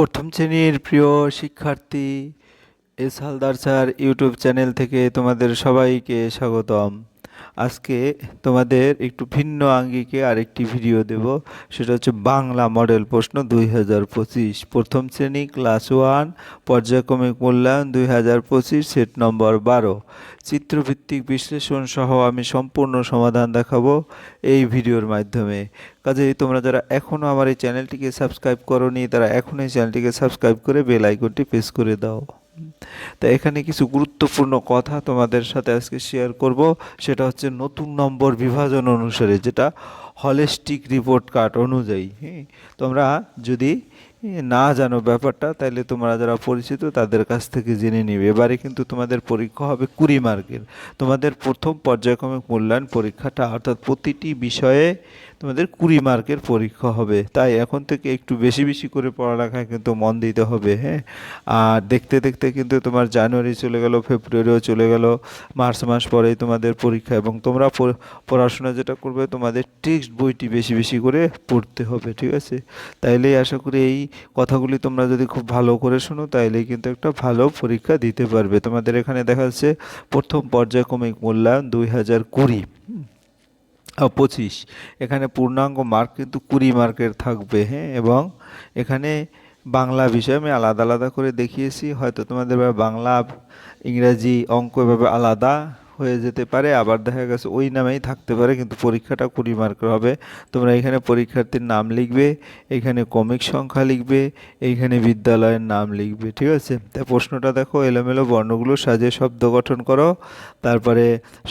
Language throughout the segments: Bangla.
প্রথম শ্রেণির প্রিয় শিক্ষার্থী S Haldar sir YouTube channel থেকে তোমাদের সবাইকে স্বাগতম। আজকে তোমাদের একটু ভিন্ন আঙ্গিকে আরেকটি ভিডিও দেব। সেটা হচ্ছে বাংলা মডেল প্রশ্ন দুই হাজার পঁচিশ। প্রথম শ্রেণি ক্লাস ওয়ান পর্যায়ক্রমিক মূল্যায়ন দুই হাজার পঁচিশ সেট নম্বর বারো। চিত্রভিত্তিক বিশ্লেষণ সহ আমি সম্পূর্ণ সমাধান দেখাবো এই ভিডিওর মাধ্যমে। কাজেই তোমরা যারা এখনও আমার এই চ্যানেলটিকে সাবস্ক্রাইব করনি, তারা এখনই চ্যানেলটিকে সাবস্ক্রাইব করে বেল আইকনটি প্রেস করে দাও। তা এখানে কিছু গুরুত্বপূর্ণ কথা তোমাদের সাথে আজকে শেয়ার করব। সেটা হচ্ছে নতুন নম্বর বিভাজন অনুসারে, যেটা হলিস্টিক রিপোর্ট কার্ড অনুযায়ী হ্যাঁ তোমরা যদি না জানো ব্যাপারটা তাহলে তোমরা যারা পরিচিত, তাদের কাছ থেকে জেনে নিবে। এবারে কিন্তু তোমাদের পরীক্ষা হবে কুড়ি মার্কের। তোমাদের প্রথম পর্যায়ক্রমিক মূল্যায়ন পরীক্ষাটা, অর্থাৎ প্রতিটি বিষয়ে তোমাদের কুড়ি মার্কের পরীক্ষা হবে। তাই এখন থেকে একটু বেশি বেশি করে পড়ালেখায় কিন্তু মন দিতে হবে হ্যাঁ? আর দেখতে দেখতে কিন্তু তোমার জানুয়ারি চলে গেল, ফেব্রুয়ারিও চলে গেল, মার্চ মাস পরেই তোমাদের পরীক্ষা এবং তোমরা পড়- পড়াশোনা যেটা করবে তোমাদের টেক্সট বইটি বেশি বেশি করে পড়তে হবে, ঠিক আছে? তাইলেই আশা করি এই কথাগুলি তোমরা যদি খুব ভালো করে শোনো, তাইলেই কিন্তু একটা ভালো পরীক্ষা দিতে পারবে। তোমাদের এখানে দেখা যাচ্ছে প্রথম পর্যায়ক্রমিক মূল্যায়ন দুই হাজার কুড়ি। পঁচিশ। এখানে পূর্ণাঙ্গ মার্ক কিন্তু কুড়ি মার্কের থাকবে হ্যাঁ? এবং এখানে বাংলা বিষয় আমি আলাদা আলাদা করে দেখিয়েছি। হয়তো তোমাদের বাংলা, ইংরাজি অঙ্ক এভাবে আলাদা। হয়ে যেতে পারে, আবার দেখা গেছে ওই নামেই থাকতে পারে, কিন্তু পরীক্ষাটা কুড়ি মার্কের হবে। তোমরা এখানে পরীক্ষার্থীর নাম লিখবে, এখানে কমিক সংখ্যা লিখবে এইখানে বিদ্যালয়ের নাম লিখবে, ঠিক আছে? তাই প্রশ্নটা দেখো, এলোমেলো বর্ণগুলো সাজিয়ে শব্দ গঠন করো, তারপরে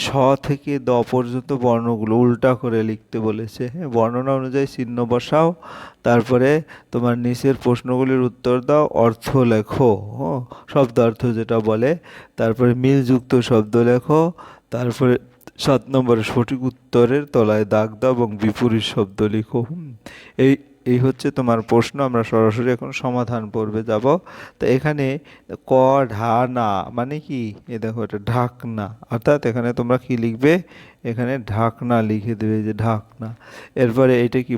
স থেকে দ পর্যন্ত বর্ণগুলো উল্টা করে লিখতে বলেছে। হ্যাঁ বর্ণনা অনুযায়ী চিহ্ন বসাও তারপরে তোমার নিচের প্রশ্নগুলির উত্তর দাও, অর্থ লেখো শব্দ অর্থ যেটা বলে। তারপরে মিলযুক্ত শব্দ লেখো, তারপরে সাত নম্বরে সঠিক উত্তরের তলায় দাগ দাও এবং বিপরীত শব্দ লিখো। এই এই হচ্ছে তোমার প্রশ্ন, আমরা সরাসরি এখন সমাধান পড়বে যাব। তো এখানে ক, ঢা, না মানে কি? এ দেখো, এটা ঢাকনা। অর্থাৎ এখানে তোমরা কি লিখবে? এখানে ঢাকনা লিখে দেবে যে ঢাকনা। এরপরে এটা কি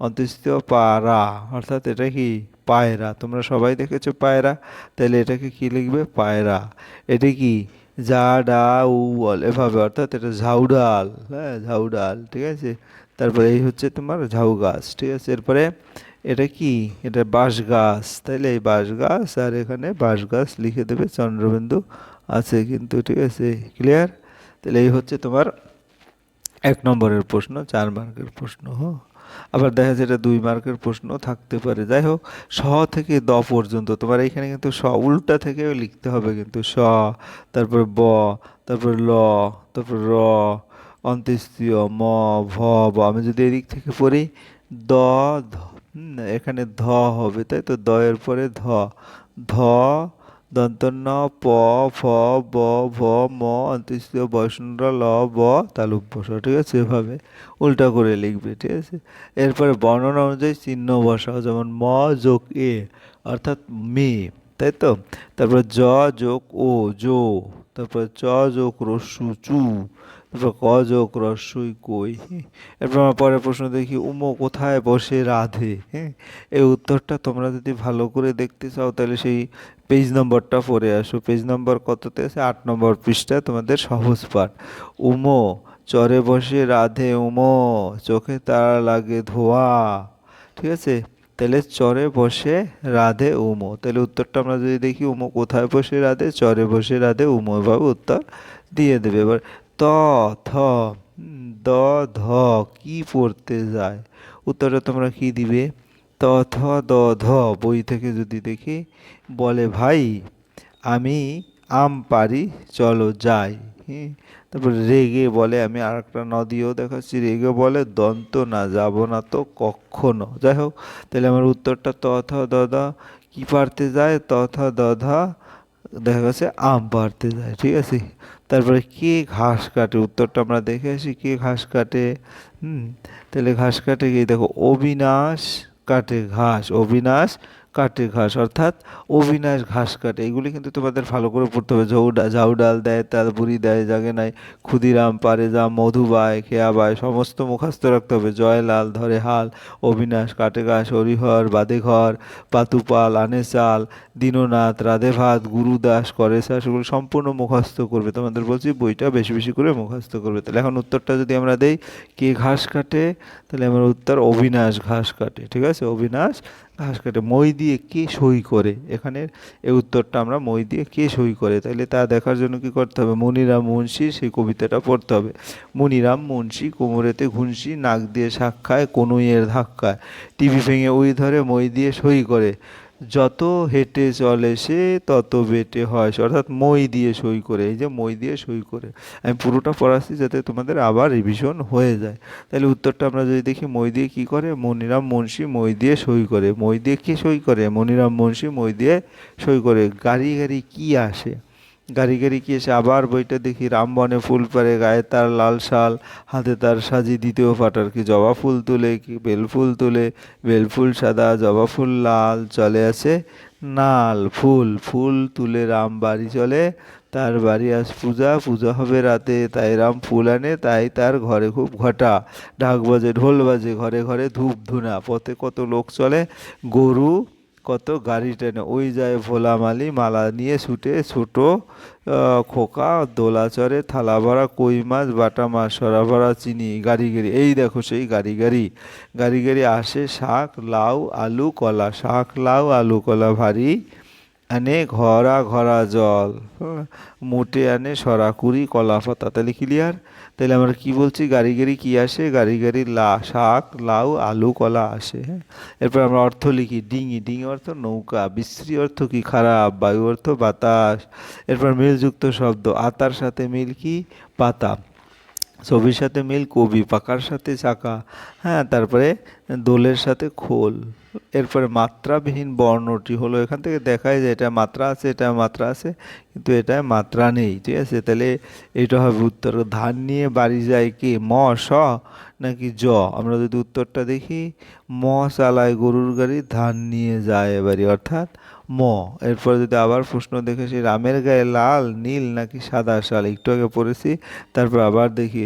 অন্তস্থীয় পায়রা, অর্থাৎ এটা কি পায়রা? তোমরা সবাই দেখেছ পায়রা? তাহলে এটাকে কি লিখবে? পায়রা। এটা কি? যা, ডা, উ এভাবে, অর্থাৎ এটা ঝাউডাল হ্যাঁ ঝাউডাল ঠিক আছে? তারপরে এই হচ্ছে তোমার ঝাউ গাছ, ঠিক আছে? এরপরে এটা কি? এটা বাঁশ গাছ। তাইলে এই বাঁশ গাছ আর এখানে বাঁশ গাছ লিখে দেবে চন্দ্রবিন্দু আছে কিন্তু, ঠিক আছে? ক্লিয়ার তাহলে এই হচ্ছে তোমার এক নম্বরের প্রশ্ন, চার মার্কের প্রশ্ন হ্যাঁ? আবার দেখা যায় এটা দুই মার্কের প্রশ্ন থাকতে পারে। যাই হোক স থেকে দ পর্যন্ত, তোমার এইখানে কিন্তু স উল্টা থেকেও লিখতে হবে কিন্তু স তারপর ব, তারপর ল, তারপর র, অন্ত্যেষ্টীয়, ম, ভ ব আমি যদি এদিক থেকে পড়ি, দ ধ এখানে ধ হবে, তাই তো? দ এর পরে ধ ধ দন্তন্য, প, ফ, ব, ভ, ম অন্ত্যেষ্টীয় বৈষ্ণব ল, ব, তালুক বসা, ঠিক আছে? এভাবে উল্টা করে লিখবে, ঠিক আছে? এরপরে বর্ণনা অনুযায়ী চিহ্ন বসাও, যেমন ম যোগ এ, অর্থাৎ মে। তাই তো তারপর জ যোগ ও জো তারপর চ যোগ রস্যু, চু। তারপর ক যোগ রস্যই কই? এরপর আমার পরের প্রশ্ন দেখি, উমো কোথায় বসে রাধে হ্যাঁ এই উত্তরটা তোমরা যদি ভালো করে দেখতে চাও, তাহলে সেই পেজ নম্বরটা পড়ে আসো। পেজ নম্বর কততে আছে? আট নম্বর পৃষ্ঠা, তোমাদের সহজ পাঠ। উমো, চরে বসে রাধে, উমো। চোখে তারা লাগে ধোয়া। ঠিক আছে? তাহলে চরে বসে রাধে উমো। তাহলে উত্তরটা আমরা যদি দেখি, উমো কোথায় বসে রাধে? চরে বসে রাধে উমো এভাবে উত্তর দিয়ে দেবে। এবার ত, থ, দ, ধ, কি পড়তে যায়? উত্তরটা তোমরা কি দিবে? ত, থ, দ, ধ বই থেকে যদি দেখি, বলে, ভাই, আমি আম পারি চলো যাই। তারপর রেগে বলে, আমি আর একটা নদীও দেখাচ্ছি। রেগে বলে, দন্ত না, যাব না তো কখনো যাই হোক, তাহলে আমার উত্তরটা তথা থ দ কি পারতে যায়? তথা দধা। দেখা গেছে, আম পারতে যায়, ঠিক আছে? তারপরে কে ঘাস কাটে? উত্তরটা আমরা দেখে আসি, কে ঘাস কাটে? হুম, তাহলে ঘাস কাটে কি? দেখো, অবিনাশ কাটে ঘাস, অবিনাশ কাটে ঘাস, অর্থাৎ অবিনাশ ঘাস কাটে এগুলি কিন্তু তোমাদের ভালো করে পড়তে হবে। ঝৌ ঝাউ ডাল দেয়, তাল বুড়ি দেয় জাগে নাই ক্ষুদিরাম পারে যা মধুবায়, খেয়াবায়, সমস্ত মুখস্থ রাখতে হবে। জয়লাল ধরে হাল অবিনাশ কাটে ঘাস, হরিহর বাদে ঘর পাতুপাল আনে চাল দীননাথ রাধে ভাত গুরুদাস করে চাষ এগুলো সম্পূর্ণ মুখস্থ করবে। তোমাদের বলছি বইটা বেশি বেশি করে মুখস্থ করবে। তাহলে এখন উত্তরটা যদি আমরা দেই, কে ঘাস কাটে? তাহলে আমার উত্তর অবিনাশ ঘাস কাটে। ঠিক আছে? অবিনাশ ঘাস কাটে মই দিয়ে কে সই করে? এখানে এই উত্তরটা আমরা মই দিয়ে কে সই করে? তাইলে তা দেখার জন্য কি করতে হবে? মনিরাম মুন্সি সেই কবিতাটা পড়তে হবে। মনিরাম মুন্সি কোমরেতে ঘুনসি নাক দিয়ে সাক্ষায়, কনুইয়ের ধাক্কায়। টিভি ভেঙে উই ধরে মই দিয়ে সই করে। যত হেঁটে চলে সে তত বেটে হয় অর্থাৎ মই দিয়ে সই করে, এই যে মই দিয়ে সই করে। আমি পুরোটা পড়াচ্ছি যাতে তোমাদের আবার রিভিশন হয়ে যায়। তাহলে উত্তরটা আমরা যদি দেখি, মই দিয়ে কী করে? মনিরাম মুন্সি মই দিয়ে সই করে। মই দিয়ে কে সই করে? মনিরাম মুন্সি মই দিয়ে সই করে। গাড়ি গাড়ি কি আসে? গাড়ি গাড়ি কি এসে আবার বইটা দেখি? রামবনে ফুল পারে গায়ে তার লাল শাল, হাতে তার সাজি দ্বিতীয় পাটার কি জবা ফুল তুলে, কি বেল ফুল তুলে, বেল ফুল সাদা, জবা ফুল লাল চলে আছে নাল ফুল ফুল তুলে রাম বাড়ি চলে, তার বাড়ি আজ পূজা পূজা হবে রাতে, তাই রাম ফুল আনে, তাই তার ঘরে খুব ঘটা, ঢাক বাজে, ঢোল বাজে, ঘরে ঘরে ধূপ ধুনা, পথে কত লোক চলে, গরু কত গাড়ি টেনে, ওই যায় ভোলামালি মালা নিয়ে ছুটে ছোটো খোকা দোলা চড়ে থালা ভরা কই মাছ, বাটা মাছ সরা ভরা চিনি গাড়ি গাড়ি এই দেখো সেই গাড়ি গাড়ি গাড়ি গাড়ি আসে শাক, লাউ, আলু, কলা। শাক, লাউ, আলু, কলা, ভারী। আনে ঘরা ঘরা জল। মোটে আনে সরাকুরি কলা পাতা তাহলে ক্লিয়ার তাহলে আমরা কি বলছি? গাড়ি গাড়ি কী আসে? গাড়ি গাড়ি লা, শাক, লাউ, আলু, কলা আসে হ্যাঁ? এরপর আমরা অর্থ লিখি, ডিঙি। ডিঙি অর্থ নৌকা, বিশ্রী অর্থ কি খারাপ? বায়ু অর্থ বাতাস। এরপর মিলযুক্ত শব্দ, আতার সাথে মিল কি? পাতা। ছবির সাথে মিল, কবি পাকার সাথে চাকা হ্যাঁ? তারপরে দোলের সাথে খোল। এরপরে মাত্রাবিহীন বর্ণটি হলো, এখান থেকে দেখায় যে এটা মাত্রা আছে, এটা মাত্রা আছে, কিন্তু এটায় মাত্রা নেই, ঠিক আছে? তাহলে এটা হবে উত্তর। ধান নিয়ে বাড়ি যায় কি? ম, স নাকি জ? আমরা যদি উত্তরটা দেখি, ম চালায় গরুর গাড়ি, ধান নিয়ে যায় এবারে, অর্থাৎ ম। এরপর যদি আবার প্রশ্ন দেখে সেই রামের গায়ে লাল, নীল নাকি সাদা শাল? একটু আগে পড়েছি, তারপর আবার দেখি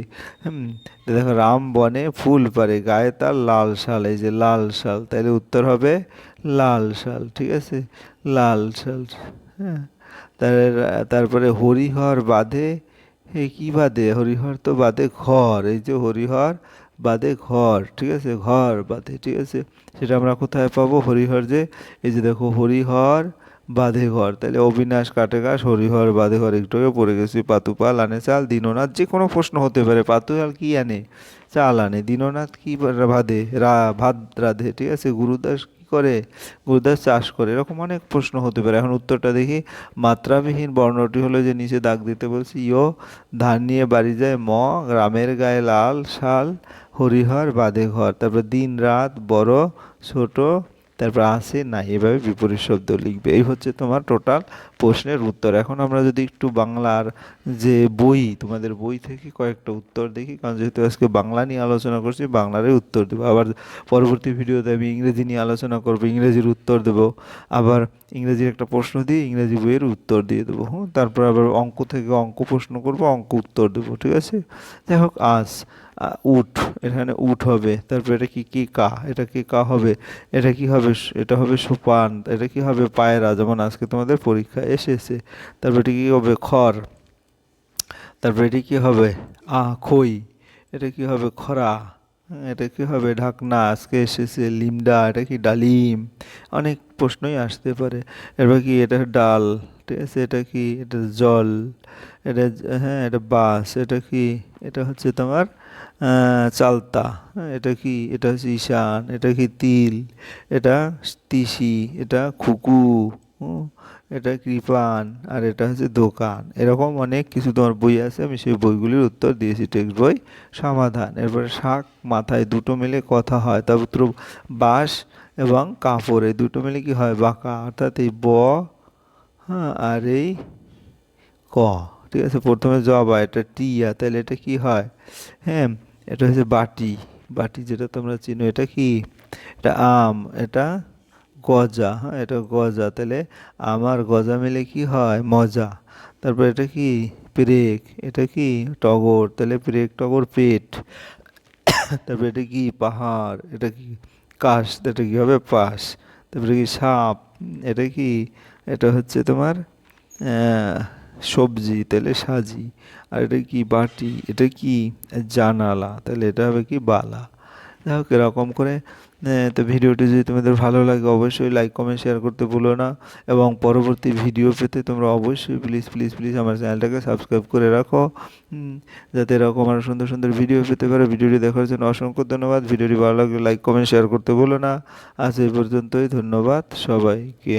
দেখো, রাম বনে ফুল পারে গায়ে তার লাল শাল। এই যে লাল শাল তাহলে উত্তর হবে লাল শাল, ঠিক আছে? লাল শাল হ্যাঁ? তার- তারপরে হরিহর বাঁধে এ কী বাঁধে? হরিহর তো বাঁধে ঘর, এই যে হরিহর বাদে ঘর, ঠিক আছে? ঘর বাদে ঠিক আছে? সেটা আমরা কোথায় পাবো? হরিহর যে, এই যে দেখো, হরিহর বাঁধে ঘর তাহলে অবিনাশ কাটে ঘাস হরিহর বাঁধে ঘর একটু পড়ে গেছি। পাতুপাল আনে চাল, দীননাথ, যে কোনো প্রশ্ন হতে পারে। পাতুপাল কি আনে? চাল আনে। দীননাথ কি বাঁধে? রা ভাত রাধে, ঠিক আছে? গুরুদাস কি করে? গুরুদাস চাষ করে। এরকম অনেক প্রশ্ন হতে পারে। এখন উত্তরটা দেখি। মাত্রাবিহীন বর্ণটি হলো যে নিচে দাগ দিতে বলছি। ইয়, ধান নিয়ে বাড়ি যায় ম, গ্রামের গায়ে লাল, শাল, হরিহর বাঁধে ঘর তারপর দিন, রাত, বড়, ছোট তারপর আসে না এভাবে বিপরীত শব্দ লিখবে। এই হচ্ছে তোমার টোটাল প্রশ্নের উত্তর। এখন আমরা যদি একটু বাংলার যে বই, তোমাদের বই থেকে কয়েকটা উত্তর দেখি, কারণ যেহেতু আজকে বাংলা নিয়ে আলোচনা করছি, বাংলারই উত্তর দেবো। আবার পরবর্তী ভিডিওতে আমি ইংরেজি নিয়ে আলোচনা করব, ইংরেজির উত্তর দেবো। আবার ইংরেজির একটা প্রশ্ন দিয়ে ইংরেজি বইয়ের উত্তর দিয়ে দেবো, হুম? তারপর আবার অঙ্ক থেকে অঙ্ক প্রশ্ন করব, অঙ্ক উত্তর দেবো, ঠিক আছে? যাই হোক আস উঠ, এখানে উঠ হবে। তারপর এটা কি কি কা? এটা কি কা হবে? এটা কি হবে এটা হবে সোপান, এটা কি হবে পায়রা? যেমন আজকে তোমাদের পরীক্ষা এসেছে। তারপর এটা কি হবে খড়? তারপর এটি কি হবে? আ খই। এটা কি হবে খরা? এটা কি হবে ঢাকনা? আজকে এসেছে লিমডা, এটা কি ডালিম? অনেক প্রশ্নই আসতে পারে। এরপর কি এটা ডাল, ঠিক আছে? এটা কি, এটা জল? এটা হ্যাঁ এটা বাস এটা কি, এটা হচ্ছে তোমার চালতা, এটা কি, এটা হচ্ছে ঈশান, এটা কি তিল, এটা তিসি, এটা খুকু এটা কৃপান আর এটা হচ্ছে দোকান। এরকম অনেক কিছু তোমার বই আছে, আমি সেই বইগুলির উত্তর দিয়েছি টেক্সট বই সমাধান। এরপরে শাক, মাথায় দুটো মিলে কথা হয়, তারপর বাঁশ এবং কাপড়, এই দুটো মিলে কি হয়? বাঁকা, অর্থাৎ এই ব হ্যাঁ আর এই ক, ঠিক আছে? প্রথমে জবা এটা টিয়া তাহলে এটা কি হয়? হ্যাঁ এটা হচ্ছে বাটি। বাটি যেটা তোমরা চিনো, এটা কি? এটা আম, এটা গজা হ্যাঁ এটা গজা। তাহলে আমার গজা মিলে কি হয়? মজা। তারপর এটা কি? পেরেক। এটা কি? টগর। তাহলে পেরেক, টগর, পেট। তারপরে এটা কি? পাহাড়। এটা কি? কাশ। এটা কি হবে? পাশ। তারপরে কি সাপ? এটা কি? এটা হচ্ছে তোমার সবজি, তাহলে সাজি। আর এটা কি বাটি? এটা কি জানালা? তাহলে এটা হবে কি বালা। যাই হোক, এরকম করে তো ভিডিওটি যদি তোমাদের ভালো লাগে, অবশ্যই লাইক কমেন্ট শেয়ার করতে ভুলো না। এবং পরবর্তী ভিডিও পেতে তোমরা অবশ্যই প্লিজ প্লিজ প্লিজ আমার চ্যানেলটাকে সাবস্ক্রাইব করে রাখো। যাতে এরকম আরও সুন্দর সুন্দর ভিডিও পেতে পারো। ভিডিওটি দেখার জন্য অসংখ্য ধন্যবাদ। ভিডিওটি ভালো লাগলে লাইক কমেন্ট শেয়ার করতে ভুলো না। আজ এই পর্যন্তই। ধন্যবাদ সবাইকে।